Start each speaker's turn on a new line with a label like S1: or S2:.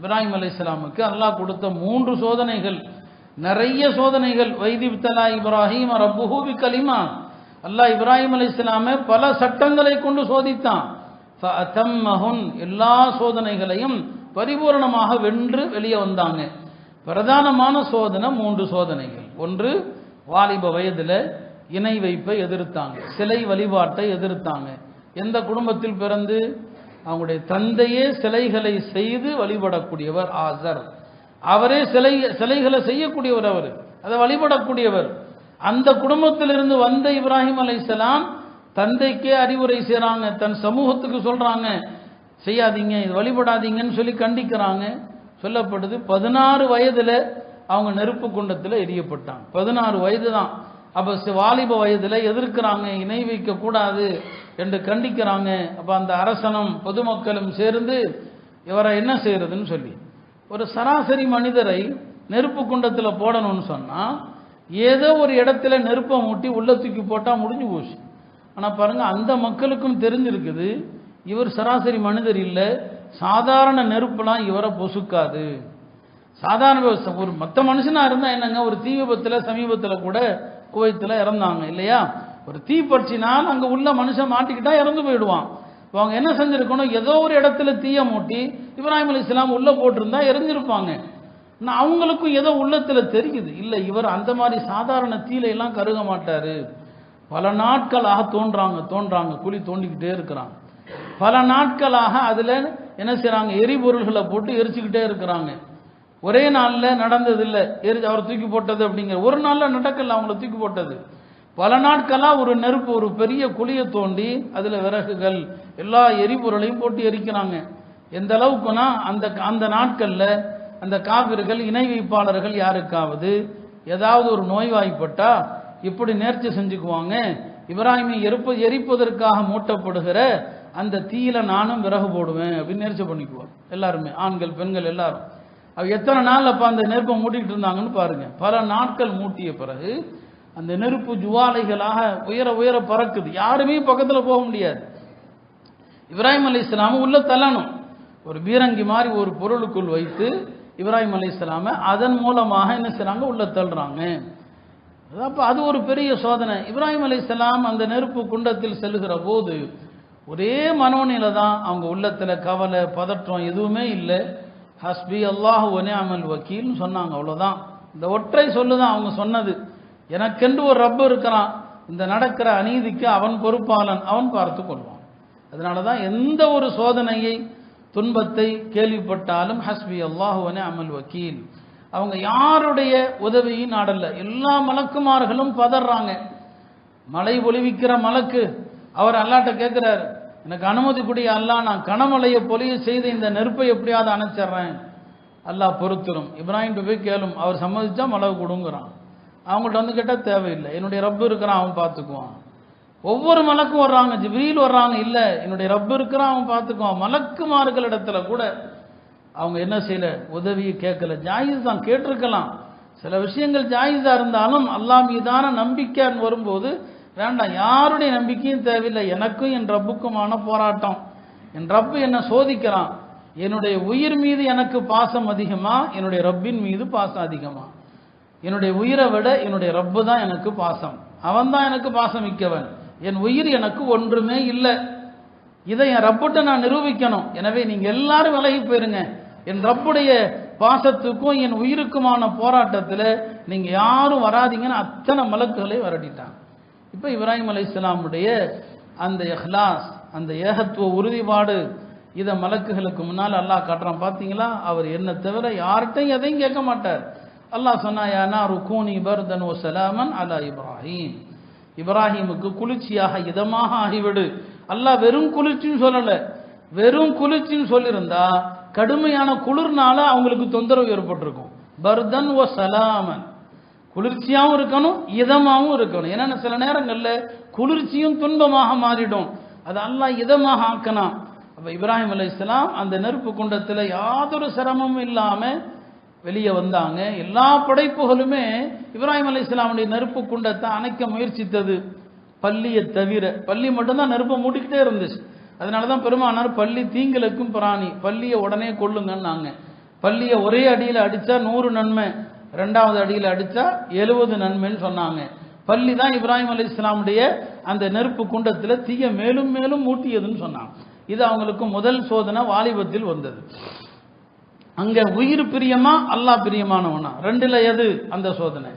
S1: இப்ராஹிம் அலை இஸ்லாமுக்கு அல்லாஹ் கொடுத்த மூன்று சோதனைகள். நிறைய சோதனைகள். வைதிப்தலா இப்ராஹிம் ரப்புஹூபி கலிமா அல்லாஹ் இப்ராஹிம் அலி இஸ்லாமை பல சட்டங்களை கொண்டு சோதித்தான். எல்லா சோதனைகளையும் பரிபூரணமாக வென்று வெளியே வந்தாங்க. பிரதானமான சோதனை மூன்று சோதனைகள். ஒன்று வாலிப வயதில் இணை வைப்பை எதிர்த்தாங்க. சிலை வழிபாட்டை எதிர்த்தாங்க. எந்த குடும்பத்தில் பிறந்து அவங்களுடைய தந்தையே சிலைகளை செய்து வழிபடக்கூடியவர் ஆசர். அவரே சிலை சிலைகளை செய்யக்கூடியவர் அவர். அதை வழிபடக்கூடியவர். அந்த குடும்பத்திலிருந்து வந்த இப்ராஹிம் அலைசலாம் தந்தைக்கே அறிவுரை செய்கிறாங்க தன் சமூகத்துக்கு சொல்கிறாங்க செய்யாதீங்க இது வழிபடாதீங்கன்னு சொல்லி கண்டிக்கிறாங்க. சொல்லப்படுது பதினாறு வயதில் அவங்க நெருப்பு குண்டத்தில் எரியப்பட்டாங்க. பதினாறு வயது தான் அப்போ வாலிப வயதில் எதிர்க்கிறாங்க இணை வைக்கக்கூடாது. என்று கண்டிக்கிறாங்க. அப்போ அந்த அரசனும் பொதுமக்களும் சேர்ந்து இவரை என்ன செய்யறதுன்னு சொல்லி ஒரு சராசரி மனிதரை நெருப்பு குண்டத்தில் போடணும்னு சொன்னால் ஏதோ ஒரு இடத்துல நெருப்பை மூட்டி உள்ள தூக்கி போட்டால் முடிஞ்சு போச்சு. ஆனால் பாருங்கள் அந்த மக்களுக்கும் தெரிஞ்சிருக்குது இவர் சராசரி மனிதர் இல்லை சாதாரண நெருப்புலாம் இவரை பொசுக்காது. சாதாரண விவசாயம் ஒரு மற்ற மனுஷனாக இருந்தால் என்னங்க ஒரு தீ விபத்தில் சமீபத்தில் கூட குவைத்தில் இறந்தாங்க இல்லையா? ஒரு தீ பற்றினால் அங்கே உள்ள மனுஷன் மாட்டிக்கிட்டா இறந்து போயிடுவான். அவங்க என்ன செஞ்சுருக்கணும்? ஏதோ ஒரு இடத்துல தீய மூட்டி இப்ராஹிம் அலி இஸ்லாம் உள்ளே போட்டிருந்தா எரிஞ்சிருப்பாங்க. நான் அவங்களுக்கும் ஏதோ உள்ளத்தில் தெரியுது. இல்லை இவர் அந்த மாதிரி சாதாரண தீலையெல்லாம் கருக மாட்டார். பல நாட்களாக தோன்றாங்க தோன்றாங்க. குழி தோண்டிக்கிட்டே இருக்கிறாங்க. பல நாட்களாக அதில் என்ன செய்கிறாங்க எரிபொருள்களை போட்டு எரிச்சுக்கிட்டே இருக்கிறாங்க. ஒரே நாளில் நடந்தது இல்ல எரி அவர் தூக்கி போட்டது அப்படிங்கிற ஒரு நாளில் நடக்கல அவங்கள தூக்கி போட்டது. பல நாட்களாக ஒரு நெருப்பு ஒரு பெரிய குழியை தோண்டி அதில் விறகுகள் எல்லா எரிபொருளையும் போட்டு எரிக்கிறாங்க. எந்த அளவுக்குனா அந்த அந்த நாட்களில் அந்த காவிர்கள் இணை வைப்பாளர்கள் யாருக்காவது ஏதாவது ஒரு நோய்வாய்ப்பட்டா இப்படி நேர்ச்சி செஞ்சுக்குவாங்க. இப்ராஹிமை எரிப்ப எரிப்பதற்காக மூட்டப்படுகிற அந்த தீயில நானும் விறகு போடுவேன் அப்படின்னு நேர்ச்சி பண்ணிக்குவாங்க. எல்லாருமே ஆண்கள் பெண்கள் எல்லாரும். அவ எத்தனை நாள் அப்ப அந்த நெருப்பை மூட்டிகிட்டு இருந்தாங்கன்னு பாருங்க. பல நாட்கள் மூட்டிய பிறகு அந்த நெருப்பு ஜுவாலைகளாக உயர உயர பறக்குது. யாருமே பக்கத்தில் போக முடியாது. இப்ராஹிம் அலி இஸ்லாம உள்ள தள்ளணும். ஒரு பீரங்கி மாதிரி ஒரு பொருளுக்குள் வைத்து இப்ராஹிம் அலி இஸ்லாம அதன் மூலமாக என்ன செய்கிறாங்க உள்ள தள்ளுறாங்க. அப்போ அது ஒரு பெரிய சோதனை. இப்ராஹிம் அலி இஸ்லாம் அந்த நெருப்பு குண்டத்தில் செல்லுகிற போது ஒரே மனோநிலை தான் அவங்க உள்ளத்தில் கவலை பதற்றம் எதுவுமே இல்லை. ஹஸ்பி அல்லாஹ் ஒனே அமல் வக்கீல்னு சொன்னாங்க. அவ்வளோதான் இந்த ஒற்றை சொல்லுதான் அவங்க சொன்னது. எனக்கென்று ஒரு ரப்பு இருக்கிறான் இந்த நடக்கிற அநீதிக்கு அவன் பொறுப்பாளன் அவன் பார்த்து கொள்வான். அதனால தான் எந்த ஒரு சோதனையை துன்பத்தை கேள்விப்பட்டாலும் ஹஸ்பி அல்லாஹுவனே அமல் வக்கீல். அவங்க யாருடைய உதவியும் நாடல்ல. எல்லா மலக்குமார்களும் பதறாங்க. மழை ஒளிவிக்கிற மலக்கு. அவர் அல்லாட்ட கேட்குறாரு எனக்கு அனுமதி கொடி அல்லாஹ் நான் கனமழையை பொலிய செய்து இந்த நெருப்பை எப்படியாவது அணைச்சிட்றேன் அல்லாஹ் பொறுத்துரும். இப்ராஹிம் போய் கேளும். அவர் சம்மதிச்சா மழை கொடுங்கிறான். அவங்கள்ட்ட வந்து கேட்டால் தேவையில்லை. என்னுடைய ரப்பு இருக்கிறான் அவன் பார்த்துக்குவான். ஒவ்வொரு மலக்கும் வர்றாங்க ஜிப்ரீல் வர்றாங்க இல்லை என்னுடைய ரப்பு இருக்கிறான் அவன் பார்த்துக்குவான். மலக்குமார்கள் இடத்துல கூட அவங்க என்ன செய்யல? உதவியை கேட்கல. ஜாயிஸ் தான் கேட்டிருக்கலாம். சில விஷயங்கள் ஜாயிஸாக இருந்தாலும் அல்லா மீதான நம்பிக்கைன்னு வரும்போது வேண்டாம் யாருடைய நம்பிக்கையும் தேவையில்லை. எனக்கும் என் ரப்புக்குமான போராட்டம். என் ரப்பு என்னை சோதிக்கிறான்? என்னுடைய உயிர் மீது எனக்கு பாசம் அதிகமா? என்னுடைய ரப்பின் மீது பாசம் அதிகமாக என்னுடைய உயிரை விட என்னுடைய ரப்பு தான் எனக்கு பாசம். அவன் தான் எனக்கு பாசம் மிக்கவன் என் உயிர் எனக்கு ஒன்றுமே இல்லை. இதை என் ரப்பிட்ட நான் நிரூபிக்கணும். எனவே நீங்க எல்லாரும் விலகி போயிருங்க. என் ரப்புடைய பாசத்துக்கும் என் உயிருக்குமான போராட்டத்தில் நீங்க யாரும் வராதீங்கன்னு அத்தனை மலக்குகளை வரட்டிட்டான். இப்போ இப்ராஹிம் அலி இஸ்லாமுடைய அந்த எஹ்லாஸ் அந்த ஏகத்துவ உறுதிப்பாடு இதை மலக்குகளுக்கு முன்னால் அல்லாஹ் காட்டுறான். பார்த்தீங்களா அவர் என்ன தவிர யார்கிட்டையும் எதையும் கேட்க மாட்டார். அல்லாஹ் சொன்னாயானா ருக்கூனி பர்தன் ஓ சலாமன் அலா இப்ராஹிம். இப்ராஹிமுக்கு குளிர்ச்சியாக இதமாக ஆகிவிடு. அல்லாஹ் வெறும் குளிர்ச்சின்னு சொல்லலை. வெறும் குளிர்ச்சின்னு சொல்லியிருந்தா கடுமையான குளிர்னால அவங்களுக்கு தொந்தரவு ஏற்பட்டிருக்கும். பர்தன் ஓ சலாமன். குளிர்ச்சியாகவும் இருக்கணும் இதமாகவும் இருக்கணும். ஏன்னா சில நேரங்களில் குளிர்ச்சியும் துன்பமாக மாறிடும். அது அல்லாஹ் இதமாக ஆக்கணும் அப்போ இப்ராஹிம் அலை இஸ்லாம் அந்த நெருப்பு குண்டத்தில் யாதொரு சிரமமும் இல்லாமல் வெளியே வந்தாங்க. எல்லா படைப்புகளுமே இப்ராஹிம் அலி இஸ்லாமுடைய நெருப்பு குண்டத்தை அணைக்க முயற்சித்தது. பள்ளியை தவிர பள்ளி மட்டும்தான் நெருப்பை மூடிக்கிட்டே இருந்துச்சு. அதனால தான் பெருமானார் பள்ளி தீங்களுக்கும் பிராணி பள்ளியை உடனே கொள்ளுங்கன்னாங்க பள்ளியை ஒரே அடியில் அடித்தா நூறு நன்மை ரெண்டாவது அடியில் அடித்தா எழுபது நன்மைன்னு சொன்னாங்க. பள்ளி தான் இப்ராஹிம் அலி இஸ்லாமுடைய அந்த நெருப்பு குண்டத்தில் தீய மேலும் மேலும் மூட்டியதுன்னு சொன்னாங்க. இது அவங்களுக்கு முதல் சோதனை வாலிபத்தில் வந்தது. அங்க உயிர் பிரியமா அல்லாஹ் பிரியமானவனா? ரெண்டுல எது? அந்த சோதனை.